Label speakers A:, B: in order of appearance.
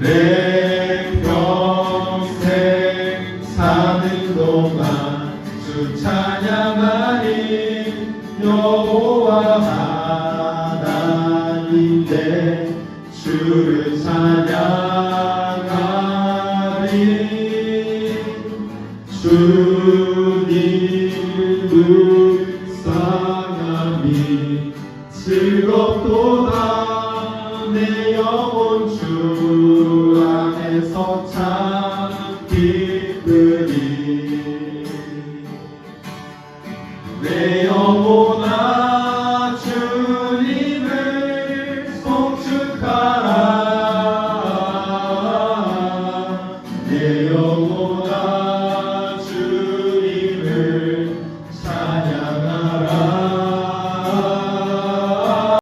A: 내 평생 사는 동안 주 찬양하리 여호와 하나님 내 주를 찬양하리. 주님을 묵상함이 즐겁도다 내 영혼 주 안에서 참 기쁘리 내 영혼아 주님을 송축하라. 내 영혼